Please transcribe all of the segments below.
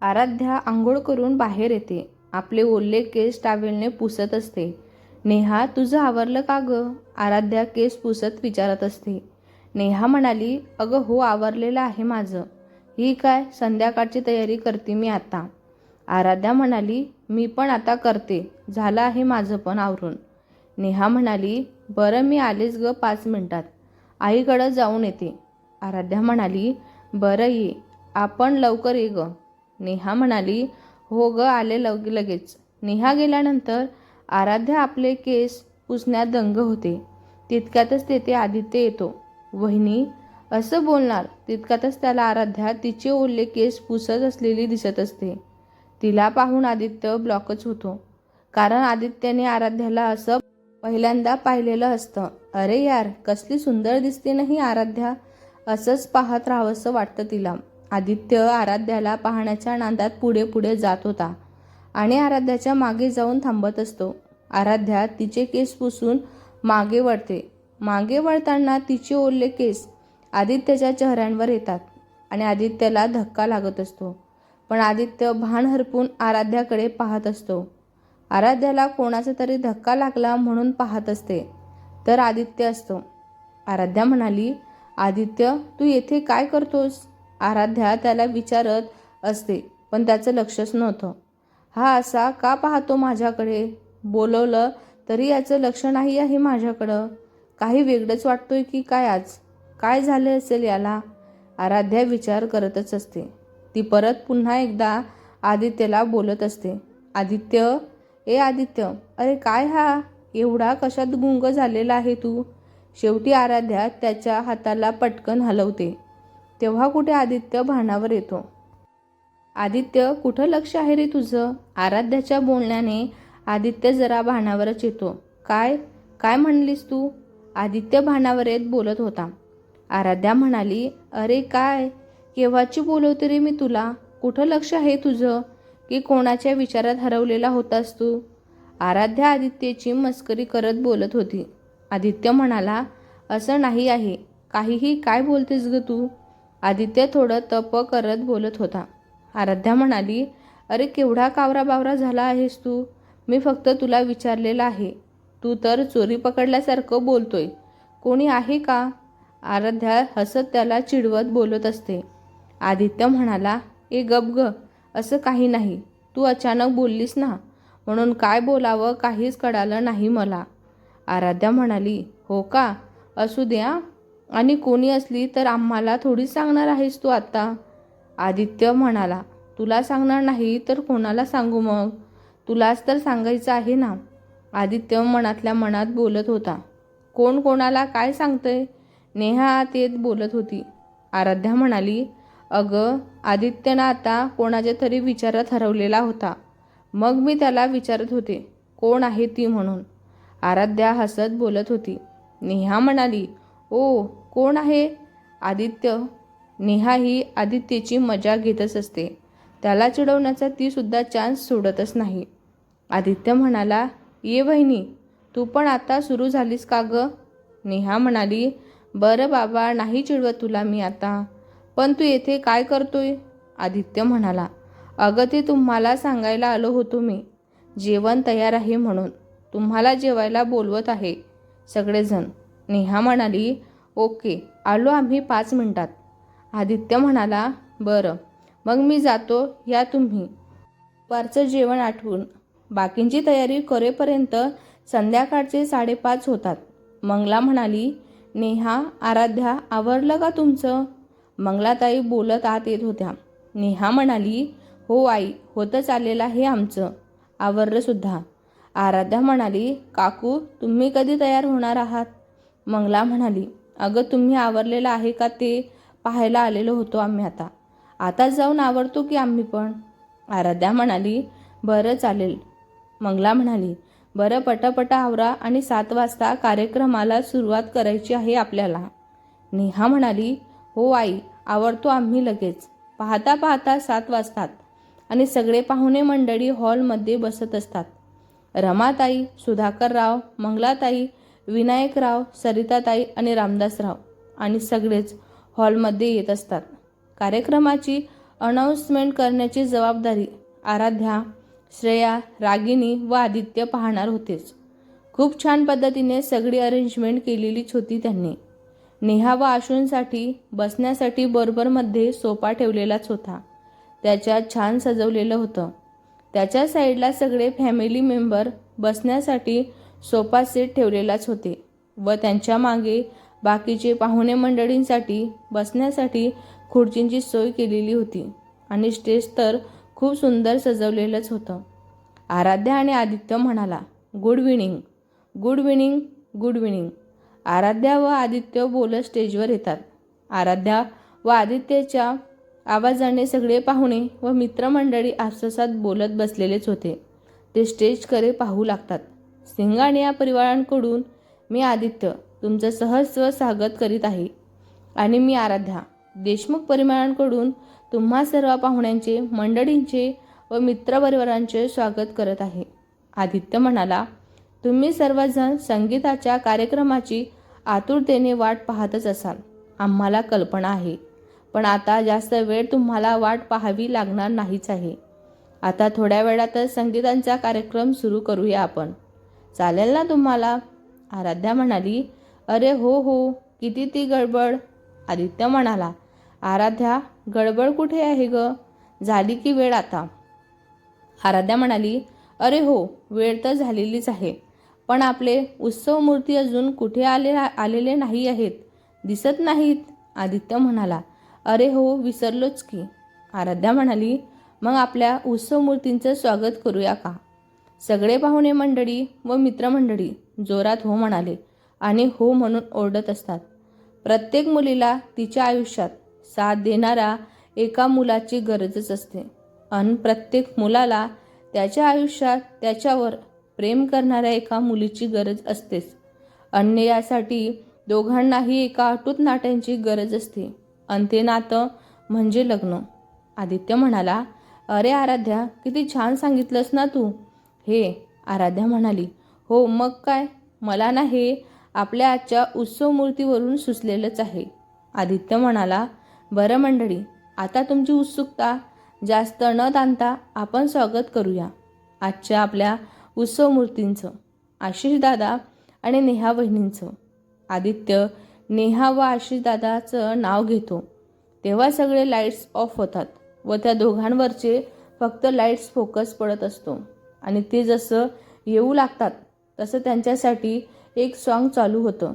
आराध्या आंघोळ करून बाहेर येते. आपले ओले केस टावेलने पुसत असते. नेहा तुझं आवरलं का गं? आराध्या केस पुसत विचारत असते. नेहा म्हणाली अगं हो आवरलेलं आहे माझं. ही काय? संध्याकाळची तयारी करते मी आता. आराध्या म्हणाली मी पण आता करते. झालं आहे माझं पण आवरून. नेहा म्हणाली बरं मी आलेच ग पाच मिनटात. आईकडं जाऊन येते. आराध्या म्हणाली बरं ये. आपण लवकर ये गं. नेहा म्हणाली हो ग आले लग लगेच. नेहा गेल्यानंतर आराध्या आपले केस पुसण्यात दंग होते. तितक्यातच तेथे आदित्य येतो. वहिनी असं बोलणार? तितक्यातच त्याला आराध्या तिचे ओले केस पुसत असलेली दिसत असते. तिला पाहून आदित्य ब्लॉकच होतो. कारण आदित्यने आराध्याला असं पहिल्यांदा पाहिलेलं असतं. अरे यार कसली सुंदर दिसते नाही आराध्या? असंच पाहत राहावंसं वाटतं तिला. आदित्य आराध्याला पाहण्याच्या नादात पुढे पुढे जात होता. आणि आराध्याच्या मागे जाऊन थांबत असतो. आराध्या तिचे केस पुसून मागे वळते. मागे वळताना तिचे ओरले केस आदित्यच्या चेहऱ्यांवर येतात आणि आदित्यला धक्का लागत असतो. पण आदित्य भान हरपून आराध्याकडे पाहत असतो. आराध्याला कोणाचा तरी धक्का लागला म्हणून पाहत असते. तर आदित्य असतो. आराध्या म्हणाली आदित्य तू येथे काय करतोस? आराध्या त्याला विचारत असते पण त्याचं लक्षच नव्हतं. हा असा का पाहतो माझ्याकडे? बोलवलं तरी याचं लक्ष नाही आहे माझ्याकडं. काही वेगळंच वाटतोय की काय आज? काय झाले असेल याला? आराध्या विचार करतच असते. ती परत पुन्हा एकदा आदित्यला बोलत असते. आदित्य? ए आदित्य अरे काय हा? एवढा कशात गुंग झालेला आहे तू? शेवटी आराध्या त्याच्या हाताला पटकन हलवते. तेव्हा कुठे आदित्य भानावर येतो? आदित्य कुठं लक्ष आहे रे तुझं? आराध्याच्या बोलण्याने आदित्य जरा भानावरच येतो. काय? काय म्हणलीस तू? आदित्य भानावर येत बोलत होता. आराध्या म्हणाली अरे काय? केव्हाची बोलवते रे मी तुला? कुठं लक्ष आहे तुझं? की कोणाच्या विचारात हरवलेला होतास तू? आराध्या आदित्यची मस्करी करत बोलत होती. आदित्य म्हणाला असं नाही आहे. काहीही काय बोलतेस ग तू? आदित्य थोडं तप करत बोलत होता. आराध्या म्हणाली अरे केवढा कावरा बावरा झाला आहेस तू? मी फक्त तुला विचारलेलं आहे. तू तर चोरी पकडल्यासारखं बोलतोय. कोणी आहे का? आराध्या हसत त्याला चिडवत बोलत असते. आदित्य म्हणाला ए गप ग असं काही नाही. तू अचानक बोललीस ना? म्हणून काय बोलावं काहीच कळालं नाही मला. आराध्या म्हणाली हो का? असू द्या. आणि कोणी असली तर आम्हाला थोडीच सांगणार आहेस तू आत्ता आदित्य म्हणाला तुला सांगणार नाही तर कोणाला सांगू मग? तुलाच तर सांगायचं आहे ना? आदित्य मनातल्या मनात बोलत होता. कोण कोणाला काय सांगतंय? नेहा आत येत बोलत होती. आराध्या म्हणाली अगं आदित्यनं आता कोणाच्या तरी विचारात हरवलेला होता. मग मी त्याला विचारत होते कोण आहे ती म्हणून? आराध्या हसत बोलत होती. नेहा म्हणाली ओ कोण आहे? आदित्य. नेहा ही आदित्यची मजा घेतच असते. त्याला चिडवण्याचा ती सुद्धा चान्स सोडतच नाही. आदित्य म्हणाला ये बहिणी तू पण आता सुरू झालीस का गं? नेहा म्हणाली बरं बाबा नाही चिडवत तुला मी आता. पण तू येथे काय करतोय? आदित्य म्हणाला अगं ते तुम्हाला सांगायला आलो होतो मी. जेवण तयार आहे म्हणून. तुम्हाला जेवायला बोलवत आहे सगळेजण. नेहा म्हणाली ओके आलो आम्ही पाच मिनटात. आदित्य म्हणाला बरं मग मी जातो या तुम्ही. दुपारचं जेवण आठवून बाकींची तयारी करेपर्यंत संध्याकाळचे साडेपाच होतात. मंगला म्हणाली नेहा आराध्या आवरलं का तुमचं? मंगलाताई बोलत आत येत होत्या. नेहा म्हणाली हो आई होतं आलेलं आहे आमचं आवरलं सुद्धा. आराध्या म्हणाली काकू तुम्ही कधी तयार होणार आहात? मंगला म्हणाली अगं तुम्ही आवरलेलं आहे का ते पाहायला आलेलो होतो आम्ही आता. आता जाऊन आवरतो की आम्ही पण? आराध्या म्हणाली बरं चालेल. मंगला म्हणाली बरं पटापटा आवरा आणि सात वाजता कार्यक्रमाला सुरुवात करायची आहे आपल्याला. नेहा म्हणाली हो आई आवडतो आम्ही लगेच. पाहता पाहता सात वाजतात आणि सगळे पाहुणे मंडळी हॉलमध्ये बसत असतात. रमाताई सुधाकरराव मंगलाताई विनायकराव सरिताताई आणि रामदासराव आणि सगळेच हॉलमध्ये येत असतात. कार्यक्रमाची अनाऊन्समेंट करण्याची जबाबदारी आराध्या श्रेया रागिनी व आदित्य पाहणार होतेच. खूप छान पद्धतीने सगळी अरेंजमेंट केलेलीच होती त्यांनी. नेहा व आशूंसाठी बसण्यासाठी बरोबरमध्ये सोपा ठेवलेलाच होता. त्याच्यात छान सजवलेलं होतं. त्याच्या साईडला सगळे फॅमिली मेंबर बसण्यासाठी सोफा सेट ठेवलेलाच होते व त्यांच्या मागे बाकीचे पाहुणे मंडळींसाठी बसण्यासाठी खुर्चींची सोय केलेली होती आणि स्टेज तर खूप सुंदर सजवलेलंच होतं. आराध्या आणि आदित्य म्हणाला good winning good winning good winning Aaradhya व आदित्य बोलत स्टेजवर येतात. आराध्या व आदित्यच्या आवाजाने सगळे पाहुणे व मित्रमंडळी आसपासात बोलत बसलेलेच होते. ते स्टेजकडे पाहू लागतात. सिंग या परिवारांकडून मी आदित्य तुमचं सहज स्वागत करीत आहे. आणि मी आराध्या देशमुख परिवारांकडून तुम्हा सर्व पाहुण्यांचे मंडळींचे व मित्रपरिवारांचे स्वागत करत आहे. आदित्य म्हणाला तुम्ही सर्वजण संगीताच्या कार्यक्रमाची आतुरतेने वाट पाहतच असाल. आम्हाला कल्पना आहे. पण आता जास्त वेळ तुम्हाला वाट पाहावी लागणार नाहीच आहे. आता थोड्या वेळातच संगीतांचा कार्यक्रम सुरू करूया आपण. चालेल ना तुम्हाला? आराध्या म्हणाली अरे हो हो किती ती गडबड. आदित्य म्हणाला आराध्या गडबड कुठे आहे ग? झाली की वेळ आता. आराध्या म्हणाली अरे हो वेळ तर झालेलीच आहे पण आपले उत्सव मूर्ती अजून कुठे आले आलेले नाही आहेत? दिसत नाहीत? आदित्य म्हणाला अरे हो विसरलोच की. आराध्या म्हणाली मग आपल्या उत्सव मूर्तींचं स्वागत करूया का? सगळे पाहुणे मंडळी व मित्रमंडळी जोरात हो म्हणाले आणि हो म्हणून ओरडत असतात. प्रत्येक मुलीला तिच्या आयुष्यात साथ देणारा एका मुलाची गरजच असते. अन प्रत्येक मुलाला त्याच्या आयुष्यात त्याच्यावर प्रेम करणाऱ्या एका मुलीची गरज असतेच. अन्य यासाठी दोघांनाही एका अटूट नाट्यांची गरज असते. अन ते नातं म्हणजे लग्न. आदित्य म्हणाला अरे आराध्या किती छान सांगितलंस ना तू. हे आराध्या म्हणाली हो मग काय? मला ना हे आपल्या आजच्या उत्सव मूर्तीवरून सुचलेलंच आहे. आदित्य म्हणाला बरं मंडळी आता तुमची उत्सुकता जास्त न ताणता आपण स्वागत करूया आजच्या आपल्या उत्सव मूर्तींचं आशिष दादा आणि नेहा वहिनींचं. आदित्य नेहा व आशिष दादाचं नाव घेतो. तेव्हा सगळे लाईट्स ऑफ होतात व त्या दोघांवरचे फक्त लाईट्स फोकस पडत असतो. आणि ते जसं येऊ लागतात तसं त्यांच्यासाठी एक सॉन्ग चालू होतं.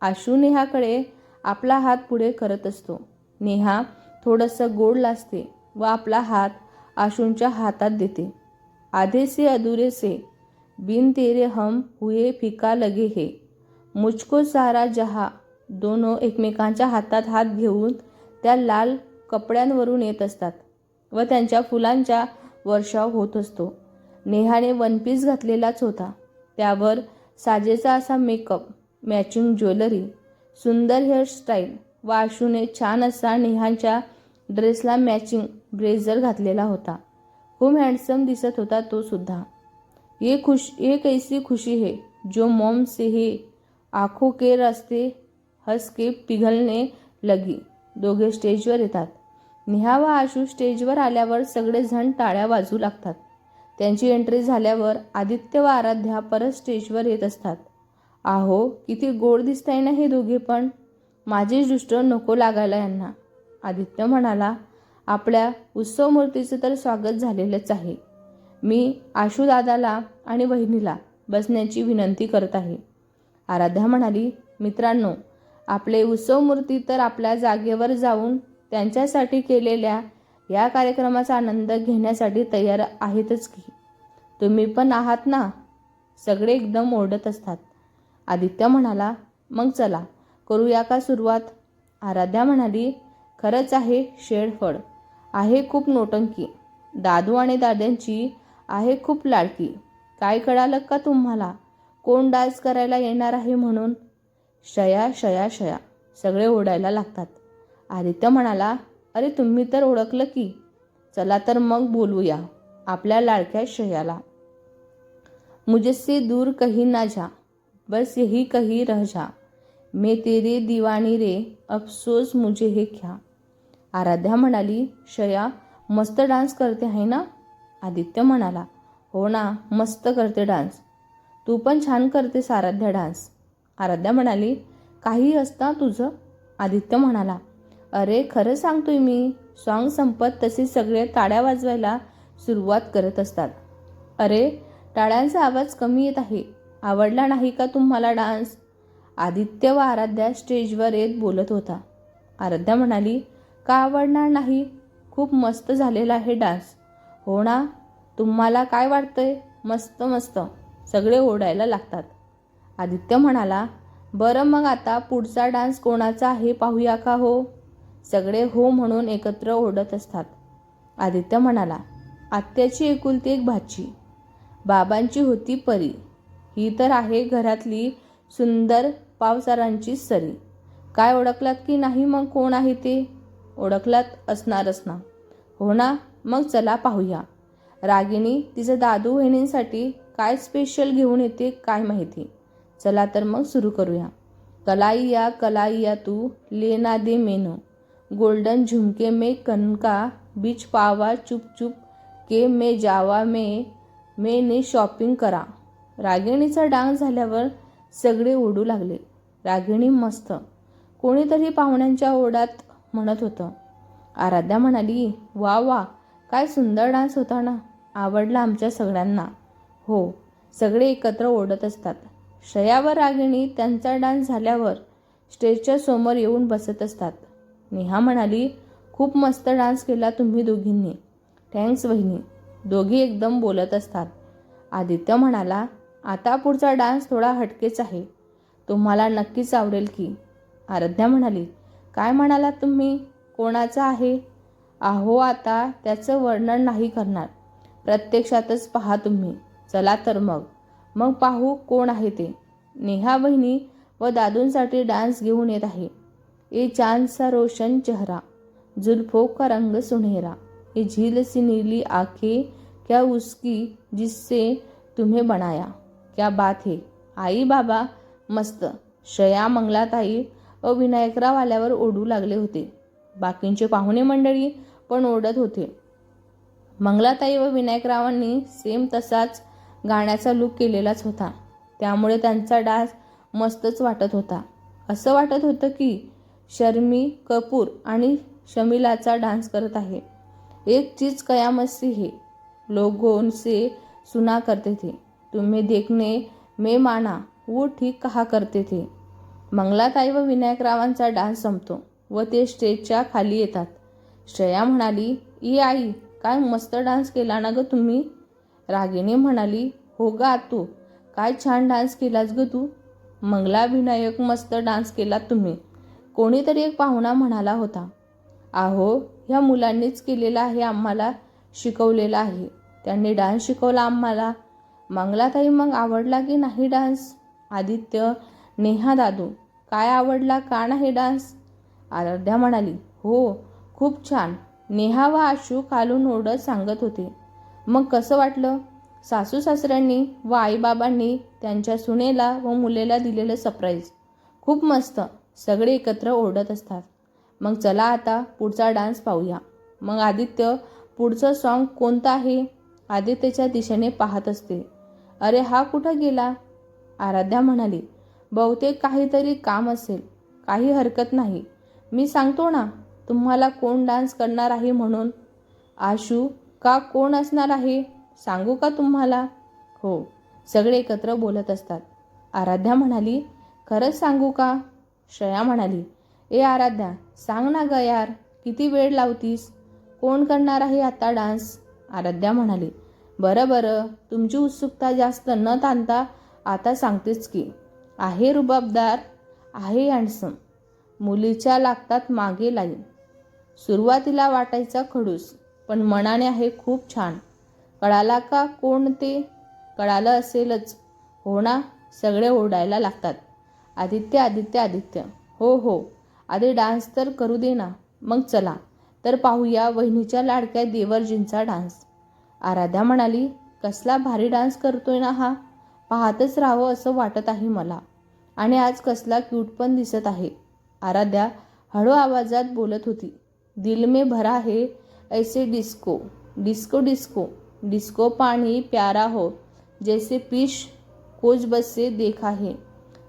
आशू नेहाकडे आपला हात पुढे करत असतो. नेहा थोडंसं गोड लाजते व आपला हात आशूंच्या हातात देते. आधे से अधुरे से बिन तेरे हम हुए फिका लगे हे. मुचको सारा जहा दोनों एकमेकांच्या हातात हात घेऊन त्या लाल कपड्यांवरून येत असतात व त्यांच्या फुलांच्या वर्षाव होत असतो. नेहाने वन पीस घातलेलाच होता. त्यावर साजेचा असा मेकअप मॅचिंग ज्वेलरी सुंदर हेअरस्टाईल व आशूने छान असा नेहांच्या ड्रेसला मॅचिंग ब्रेझर घातलेला होता. खूप हँडसम दिसत होता तो सुद्धा. ये खुश ये कैसी खुशी है जो मोम से हे आखो के रस्ते हस के पिघलने लगी. दोघे स्टेजवर येतात. नेहा व आशू स्टेजवर आल्यावर सगळेजण टाळ्या वाजू लागतात. त्यांची एंट्री झाल्यावर आदित्य व आराध्या परत स्टेजवर येत असतात. आहो किती गोड दिसताय ना हे दोघे पण. माझी दृष्ट नको लागायला यांना. आदित्य म्हणाला आपल्या उत्सव मूर्तीचं तर स्वागत झालेलंच आहे. मी आशुदादाला आणि बहिणीला बसण्याची विनंती करत आहे. आराध्या म्हणाली मित्रांनो आपले उत्सव मूर्ती तर आपल्या जागेवर जाऊन त्यांच्यासाठी केलेल्या या कार्यक्रमाचा आनंद घेण्यासाठी तयार आहेतच की. तुम्ही पण आहात ना? सगळे एकदम ओरडत असतात. आदित्य म्हणाला मग चला करूया का सुरुवात? आराध्या म्हणाली खरंच आहे शेडफळ आहे खूप नोटंकी. दादू आणि दाद्यांची आहे खूप लाडकी. काय कळालं का तुम्हाला? कोण डान्स करायला येणार आहे म्हणून? शया शया शया. सगळे ओढायला लागतात. आदित्य म्हणाला अरे तुम्ही तर ओळखलं की. चला तर मग बोलूया आपल्या लाडक्या शयाला मुझसे दूर कहीं ना जा बस यही कहीं रह जा. मे तेरे दिवाणी रे अफसोस मुझे हे ख्या आराध्या म्हणाली शया मस्त डान्स करते आहे ना? आदित्य म्हणाला हो ना मस्त करते डान्स. तू पण छान करतेस आराध्या डान्स. आराध्या म्हणाली काही असता तुझं? आदित्य म्हणाला अरे खरं सांगतोय मी. सॉन्ग संपत तसे सगळे टाळ्या वाजवायला सुरुवात करत असतात. अरे टाळ्यांचा आवाज कमी येत आहे. आवडला नाही का तुम्हाला डान्स? आदित्य व आराध्या स्टेजवर येत बोलत होता. आराध्या म्हणाली का आवडणार नाही? खूप मस्त झालेला आहे डान्स. हो ना? तुम्हाला काय वाटतंय? मस्त मस्त. सगळे ओढायला लागतात. आदित्य म्हणाला बरं मग आता पुढचा डान्स कोणाचा आहे पाहूया का हो? सगळे हो म्हणून एकत्र ओढत असतात. आदित्य म्हणाला आत्याची एकुलती एक भाची. बाबांची होती परी. ही तर आहे घरातली सुंदर पावसारांची सरी. काय ओळखलात की नाही मग कोण आहे ते? ओळखलात असणारच ना. हो ना मग चला पाहूया. रागिणी तिचं दादू बहिणींसाठी काय स्पेशल घेऊन येते काय माहिती. चला तर मग सुरू करूया. कलाईया कलाईया तू लेना दे मेनू. गोल्डन झुमके में कनका बीच पावा चुप चुप के मे जावा मे मेने शॉपिंग करा. रागिणीचा डान्स झाल्यावर सगळे ओढू लागले. रागिणी मस्त. कोणीतरी पाहुण्यांच्या ओढात म्हणत होतं. आराध्या म्हणाली वा वा काय सुंदर डान्स होता ना. आवडला आमच्या सगळ्यांना. हो सगळे एकत्र ओढत असतात. श्रेया व रागिणी त्यांचा डान्स झाल्यावर स्टेजच्या समोर येऊन बसत असतात. नेहा म्हणाली खूप मस्त डान्स केला तुम्ही दोघींनी. थँक्स वहिनी. दोघी एकदम बोलत असतात. आदित्य म्हणाला आता पुढचा डान्स थोडा हटकेच आहे. तुम्हाला नक्कीच आवडेल की. आराध्या म्हणाली काय म्हणालात तुम्ही? कोणाचा आहे? आहो आता त्याचं वर्णन नाही करणार. प्रत्यक्षातच पहा तुम्ही. चला तर मग. मग पाहू कोण आहे ते. नेहा बहिणी व दादूंसाठी डान्स घेऊन येत आहे. ए चांद सा रोशन चेहरा जुल्फों का रंग सुनहरा ये झील सी नीली आंखें क्या उसकी जिससे तुम्हें बनाया क्या बात है आई बाबा मस्त शया मंगलाताई व विनायकराव आल्यावर ओढू लागले होते बाकींचे पाहुणे मंडळी पण ओढत होते मंगलाताई व विनायकरावांनी सेम तसाच गाण्याचा लूक केलेलाच होता त्यामुळे त्यांचा डास मस्तच वाटत होता असं वाटत होतं की शर्मी कपूर आणि शमिलाचा डान्स करत आहे. एक चीज कयामत है लोगों से सुना करते थे. तुम्हें देखने में माना वो ठीक कहा करते थे. मंगलाताई व विनायकरावांचा डान्स संपतो. व ते स्टेजच्या खाली येतात. श्रेया म्हणाली ई आई काय मस्त डान्स केला ना ग तुम्ही? रागिणी म्हणाली हो ग आतू काय छान डान्स केलास ग तू? मंगला विनायक मस्त डान्स केला तुम्ही. कोणीतरी एक पाहुणा म्हणाला होता आहो ह्या मुलांनीच केलेलं आहे आम्हाला शिकवलेलं आहे. त्यांनी डान्स शिकवला आम्हाला. मंगलाताई मग आवडला की नाही डान्स? आदित्य नेहा दादू काय आवडला का नाही डान्स? आराध्या म्हणाली हो खूप छान. नेहा व आशू खालून ओढत सांगत होते. मग कसं वाटलं? सासू सासऱ्यांनी व आईबाबांनी त्यांच्या सुनेला व मुलेला दिलेलं सरप्राईज खूप मस्त. सगळे एकत्र ओढत असतात. मग चला आता पुढचा डान्स पाहूया. मग आदित्य पुढचं सॉन्ग कोणतं आहे? आदित्यच्या दिशेने पाहत असते. अरे हा कुठं गेला? आराध्या म्हणाली बहुतेक काहीतरी काम असेल. काही हरकत नाही. मी सांगतो ना तुम्हाला कोण डान्स करणार आहे म्हणून? आशू का कोण असणार आहे? सांगू का तुम्हाला? हो सगळे एकत्र बोलत असतात. आराध्या म्हणाली खरंच सांगू का? श्रेया म्हणाली ए आराध्या सांग ना ग यार किती वेळ लावतीस? कोण करणार आहे आता डान्स? आराध्या म्हणाली बरं बरं तुमची उत्सुकता जास्त न ताणता आता सांगतेच की आहे रुबाबदार आहे हँडसम मुलीच्या लागतात मागे लाईन. सुरुवातीला वाटायचा खडूस पण मनाने आहे खूप छान. कळाला का कोण ते? कळालं असेलच. हो ना सगळे ओरडायला लागतात. आदित्य आदित्य आदित्य. हो हो. आधी डान्स तर करू दे ना. मग चला. तर पाहूया वहिनीच्या लाडक्या देवरजींचा डान्स. आराध्या म्हणाली कसला भारी डान्स करतोय ना हा. पाहतच राहावं असं वाटत आहे मला. आणि आज कसला क्यूट पण दिसत आहे. आराध्या हळू आवाजात बोलत होती दिल में भरा है ऐसे डिस्को डिस्को डिस्को डिस्को पाणी प्यारा हो. जैसे पिश कोच बस से देखा है.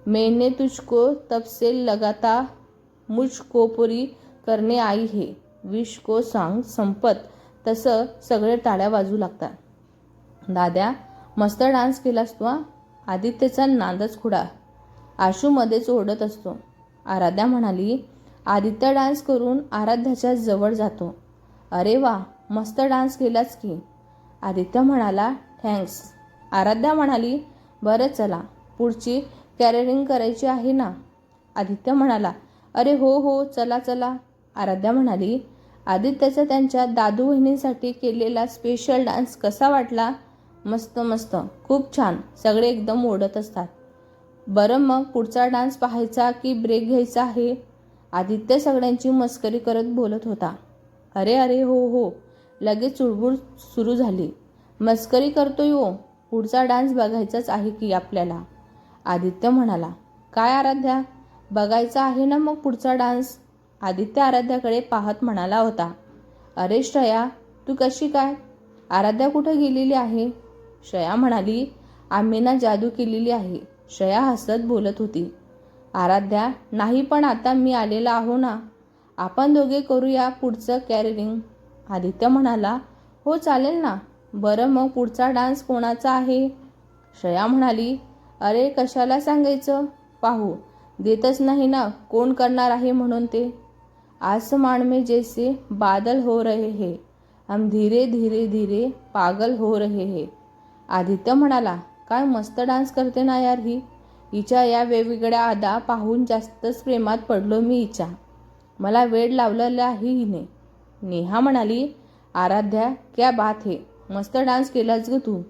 मैंने तुझको तब से लगाता मुझको पुरी करणे आई हे। विश को सांग संपत तसं सगळे टाळ्या वाजू लागतात. दाद्या मस्त डान्स केलास तू आदित्यचा नांदच खुडा. आशूमध्येच ओढत असतो. आराध्या म्हणाली आदित्य डान्स करून आराध्याच्या जवळ जातो. अरे वा मस्त डान्स केलाच की. आदित्य म्हणाला थँक्स. आराध्या म्हणाली बरं चला. पुढची कॅरेरिंग करायची आहे ना? आदित्य म्हणाला. अरे हो हो चला चला. आराध्या म्हणाली आदित्यचा त्यांच्या दादू बहिणींसाठी केलेला स्पेशल डान्स कसा वाटला? मस्त मस्त. खूप छान. सगळे एकदम ओढत असतात. बरं मग पुढचा डान्स पाहायचा की ब्रेक घ्यायचा आहे? आदित्य सगळ्यांची मस्करी करत बोलत होता. अरे अरे हो हो. लगेच चुळबुळ सुरू झाली. मस्करी करतोय हो. पुढचा डान्स बघायचाच आहे की आपल्याला. आदित्य म्हणाला काय आराध्या? बघायचा आहे ना मग पुढचा डान्स? आदित्य आराध्याकडे पाहत म्हणाला होता अरे श्रेया तू कशी काय? आराध्या कुठं गेलेली आहे? श्रया म्हणाली आम्ही ना जादू केलेली आहे. श्रया हसत बोलत होती आराध्या नाही पण आता मी आलेला आहो ना. आपण दोघे करूया पुढचं कॅरिंग आदित्य म्हणाला हो चालेल ना. बरं मग पुढचा डान्स कोणाचा आहे? श्रया म्हणाली अरे कशाला सांगायचं? पाहू. देतच नाही ना कोण करणार आहे म्हणून ते? आसमान में जैसे बादल हो रहे हे. हम धीरे धीरे धीरे पागल हो रहे हे. आदित्य म्हणाला काय मस्त डान्स करते ना यार ही. हिच्या या वेगवेगळ्या आदा पाहून जास्तच प्रेमात पडलो मी हिच्या. मला वेळ लावलेला आहे हिने. नेहा म्हणाली आराध्या क्या बात हे. मस्त डान्स केलाच ग तू.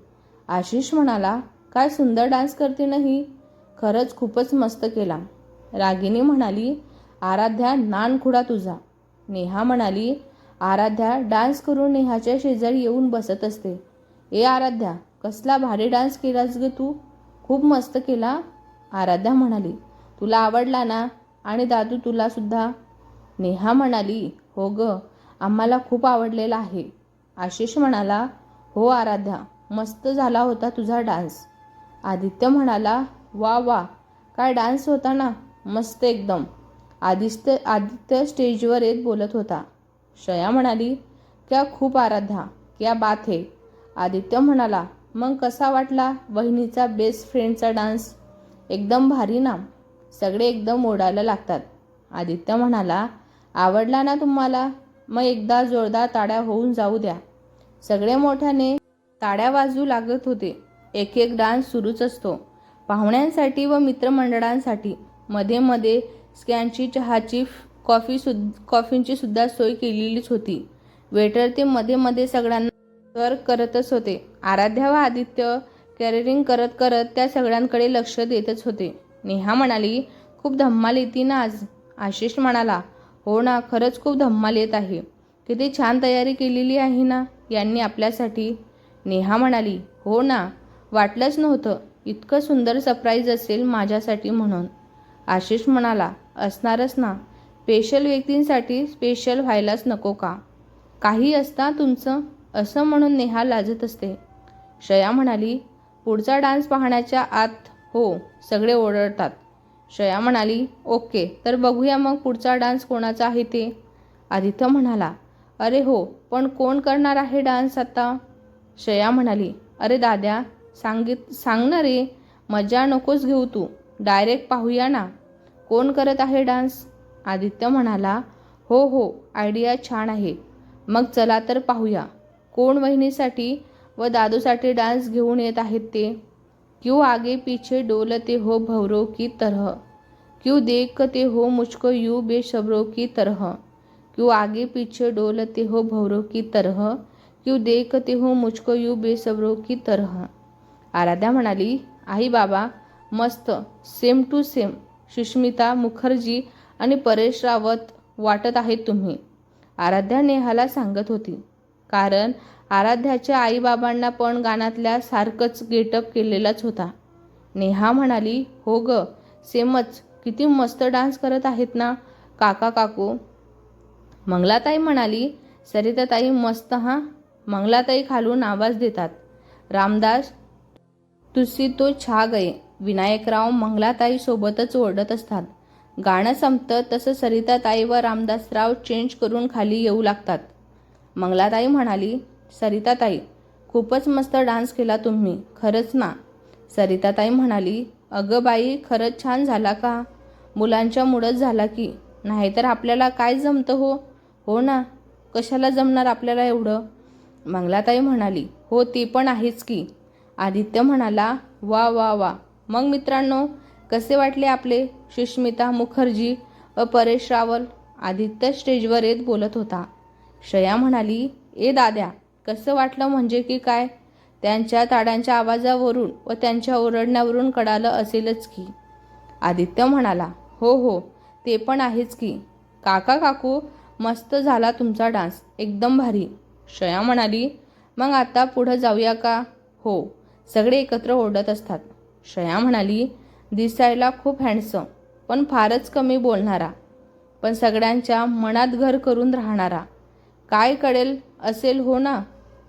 आशिष म्हणाला काय सुंदर डान्स करते नाही? खरंच खूपच मस्त केला. रागिनी म्हणाली आराध्या नानखुडा तुझा. नेहा म्हणाली आराध्या डान्स करून नेहाच्या शेजारी येऊन बसत असते. ए आराध्या कसला भारी डान्स केलास ग तू. खूप मस्त केला. आराध्या म्हणाली तुला आवडला ना? आणि दादू तुला सुद्धा? नेहा म्हणाली हो ग आम्हाला खूप आवडलेला आहे. आशिष म्हणाला हो आराध्या मस्त झाला होता तुझा डान्स. आदित्य म्हणाला वा वा काय डान्स होता ना मस्त एकदम. आदित्य आदित्य स्टेजवर येत बोलत होता. शया म्हणाली क्या खूप आराध्या क्या बात हे. आदित्य म्हणाला मग कसा वाटला वहिनीचा बेस्ट फ्रेंडचा डान्स? एकदम भारी ना सगळे एकदम ओढायला लागतात. आदित्य म्हणाला आवडला ना तुम्हाला? मग एकदा जोरदार ताड्या होऊन जाऊ द्या. सगळे मोठ्याने ताड्या वाजू लागत होते. एक एक डान्स सुरूच असतो. पाहुण्यांसाठी व मित्रमंडळांसाठी मध्ये मध्ये स्कॅनची चहाची कॉफी सुद्ध कॉफींची सुद्धा सोय केलेलीच होती. वेटर ते मध्ये मध्ये सगळ्यांना सर्व करतच होते. आराध्या व आदित्य कॅरिरिंग करत करत त्या सगळ्यांकडे लक्ष देतच होते. नेहा म्हणाली खूप धम्माल येते ना आज. आशिष म्हणाला हो ना खरंच खूप धम्माल येत आहे. किती छान तयारी केलेली आहे ना यांनी आपल्यासाठी. नेहा म्हणाली हो ना वाटलंच नव्हतं इतकं सुंदर सरप्राईज असेल माझ्यासाठी म्हणून. आशिष म्हणाला असणारच ना. स्पेशल व्यक्तींसाठी स्पेशल व्हायलाच नको का? काही असता तुमचं असं म्हणून नेहा लाजत असते. शया म्हणाली पुढचा डान्स पाहण्याच्या आत हो सगळे ओरडतात. शया म्हणाली ओके तर बघूया मग पुढचा डान्स कोणाचा आहे ते. आदित्य म्हणाला अरे हो पण कोण करणार आहे डान्स आता? श्रेया म्हणाली अरे दाद्या सांगित सांग रे मजा नकोच घेऊ तू डायरेक्ट पाहूया ना. कोण करत आहे डान्स आदित्य म्हणाला हो हो आयडिया छान आहे. मग चला तर पाहूया. कोण वहिनीसाठी व दादूसाठी डान्स घेऊन येत आहेत ते? क्यों आगे पीछे डोलते हो भवरों की तरह. क्यों देखते हो मुझको यू बेशब्रों की तरह. क्यों आगे पीछे डोलते हो भवरों की तरह. क्यों देखते हो मुझको यू बेसब्रों की तरह. आराध्या म्हणाली आई बाबा मस्त. Same to same. Sushmita Mukherjee आणि परेश रावत वाटत आहेत तुम्ही. आराध्या नेहाला सांगत होती. कारण आराध्याच्या आईबाबांना पण गाण्यातल्या सारखंच गेटअप केलेलाच होता. नेहा म्हणाली हो ग सेमच. किती मस्त डान्स करत आहेत ना काका काकू. मंगलाताई म्हणाली सरिताताई मस्त हां. मंगलाताई खालून आवाज देतात. रामदास तुसी तो छा गये. विनायकराव मंगलाताईसोबतच ओरडत असतात. गाणं संपतं तसं सरिताताई व रामदासराव चेंज करून खाली येऊ लागतात. मंगलाताई म्हणाली सरिताताई खूपच मस्त डान्स केला तुम्ही. खरंच ना? सरिताताई म्हणाली अगं बाई खरंच छान झाला का? मुलांच्या मुळंच झाला की. नाहीतर आपल्याला काय जमतं हो? हो ना? कशाला जमणार आपल्याला एवढं? मंगलाताई म्हणाली हो ती पण आहेच की. आदित्य म्हणाला वा वा वा. मग मित्रांनो कसे वाटले आपले सुष्मिता मुखर्जी व परेश रावल? आदित्य स्टेजवर येत बोलत होता. श्रेया म्हणाली ए दाद्या कसं वाटलं म्हणजे की काय? त्यांच्या ताड्यांच्या आवाजावरून व त्यांच्या ओरडण्यावरून कळालं असेलच की. आदित्य म्हणाला हो हो ते पण आहेच की. काका काकू मस्त झाला तुमचा डान्स एकदम भारी. श्रेया म्हणाली मग आता पुढं जाऊया का? हो. सगळे एकत्र ओरडत असतात. श्रेया म्हणाली दिसायला खूप हँडसम पण फारच कमी बोलणारा. पण सगळ्यांच्या मनात घर करून राहणारा. काय कळेल असेल हो ना?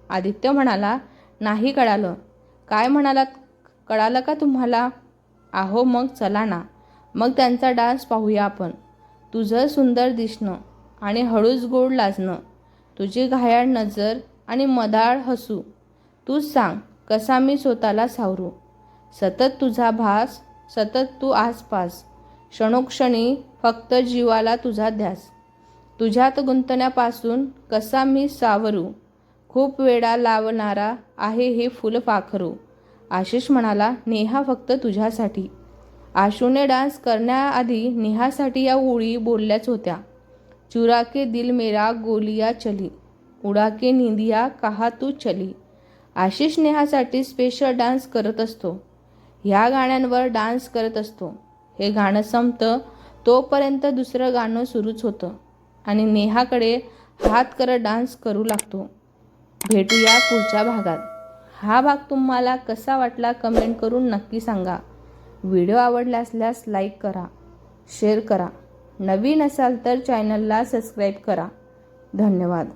आदित्य म्हणाला नाही कळालं. काय म्हणालात कळालं का तुम्हाला? आहो मग चला ना. मग त्यांचा डान्स पाहूया आपण. तुझं सुंदर दिसणं आणि हळूच गोड लाजणं. तुझी घायाळ नजर आणि मदाळ हसू. तूच सांग कसा मी स्वतःला सावरू? सतत तुझा भास सतत तू आसपास. क्षणोक्षणी फक्त जीवाला तुझा ध्यास. तुझ्यात गुंतण्यापासून कसा मी सावरू? खूप वेळा लावणारा आहे हे फुल पाखरू. आशिष म्हणाला नेहा फक्त तुझ्यासाठी. आशूने डान्स करण्याआधी नेहासाठी या ओळी बोलल्याच होत्या. चुरा के दिल मेरा गोलिया चली. उडा के निंदिया कहा तू चली. आशिष नेहासाठी स्पेशल डान्स करत असतो. ह्या गाण्यांवर डान्स करत असतो. हे गाणं संपतं तोपर्यंत दुसरं गाणं सुरूच होतं. आणि नेहाकडे हात करत डान्स करू लागतो. भेटूया पुढच्या भागात. हा भाग तुम्हाला कसा वाटला कमेंट करून नक्की सांगा. व्हिडिओ आवडला असल्यास लाईक करा शेअर करा. नवीन असाल तर चॅनलला सबस्क्राईब करा. धन्यवाद.